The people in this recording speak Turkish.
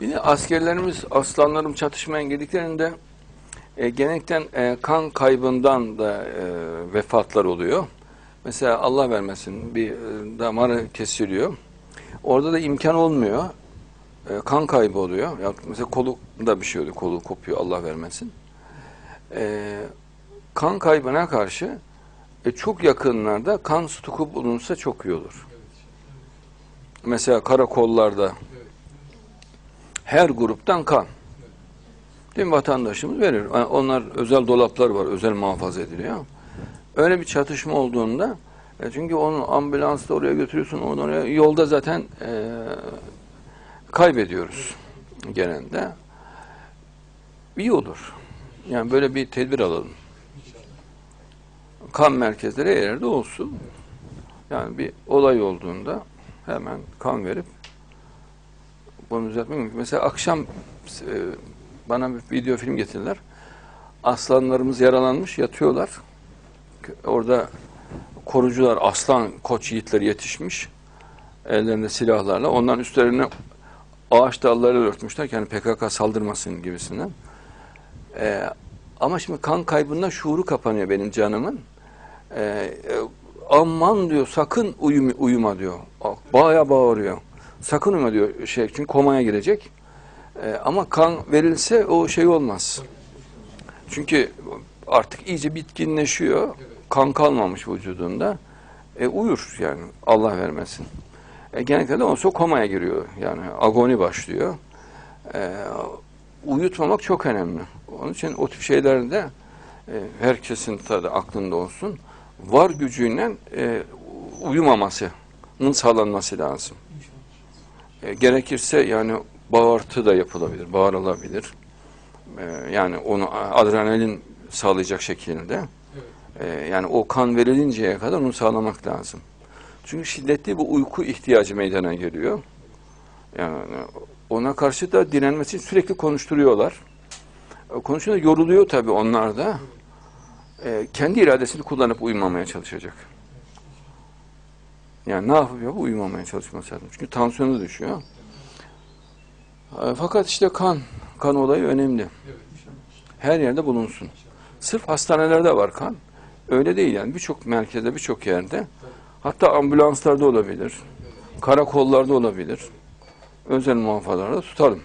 Bir de askerlerimiz, aslanlarım çatışmaya girdiklerinde e, genellikle e, kan kaybından da e, vefatlar oluyor. Mesela Allah vermesin bir e, damarı kesiliyor. Orada da imkan olmuyor. E, kan kaybı oluyor. Ya, mesela kolu da bir şey oluyor. Kolu kopuyor Allah vermesin. E, kan kaybına karşı e, çok yakınlarda kan stoku bulunsa çok iyi olur. Mesela karakollarda her gruptan kan. Değil mi? Vatandaşımız verir. Yani Onlar özel dolaplar var, özel muhafaza ediliyor. Öyle bir çatışma olduğunda e, çünkü onu ambulansla oraya götürüyorsun, oradan oraya yolda zaten e, kaybediyoruz genelde. İyi olur. Yani böyle bir tedbir alalım. Kan merkezleri her yerde olsun. Yani bir olay olduğunda hemen kan verip bunu düzeltmek mümkün. Mesela akşam e, bana bir video film getirdiler. Aslanlarımız yaralanmış, yatıyorlar. Orada korucular, aslan koç yiğitleri yetişmiş. Ellerinde silahlarla. Onların üstlerine ağaç dallarıyla örtmüşler yani PKK saldırmasın gibisinden. Ee, ama şimdi kan kaybından şuuru kapanıyor benim canımın. Ee, aman diyor sakın uyuma, uyuma diyor. Bayağı bağırıyor. Sakın uyuma diyor şey çünkü komaya girecek. Ee, ama kan verilse o şey olmaz. Çünkü artık iyice bitkinleşiyor. Kan kalmamış vücudunda. E, uyur yani Allah vermesin. E, genellikle de olsa komaya giriyor. Yani agoni başlıyor. E, uyutmamak çok önemli. Onun için o tip şeylerde e, herkesin tabii aklında olsun. Var gücüyle e, uyumamasının sağlanması lazım. E, gerekirse yani bağırtı da yapılabilir, bağırılabilir. E, yani onu adrenalin sağlayacak şekilde. E, yani o kan verilinceye kadar onu sağlamak lazım. Çünkü şiddetli bir uyku ihtiyacı meydana geliyor. Yani ona karşı da direnmesi sürekli konuşturuyorlar. Konuşunca yoruluyor tabii onlar da. E, kendi iradesini kullanıp uyumamaya çalışacak. Yani ne yapıyor? Uyumamaya çalışması lazım. Çünkü tansiyonu düşüyor. E, Fakat işte kan, kan olayı önemli. Her yerde bulunsun. Sırf hastanelerde var kan. Öyle değil yani. Birçok merkezde, birçok yerde. Hatta ambulanslarda olabilir. Karakollarda olabilir. Özel muhafazalarda tutalım.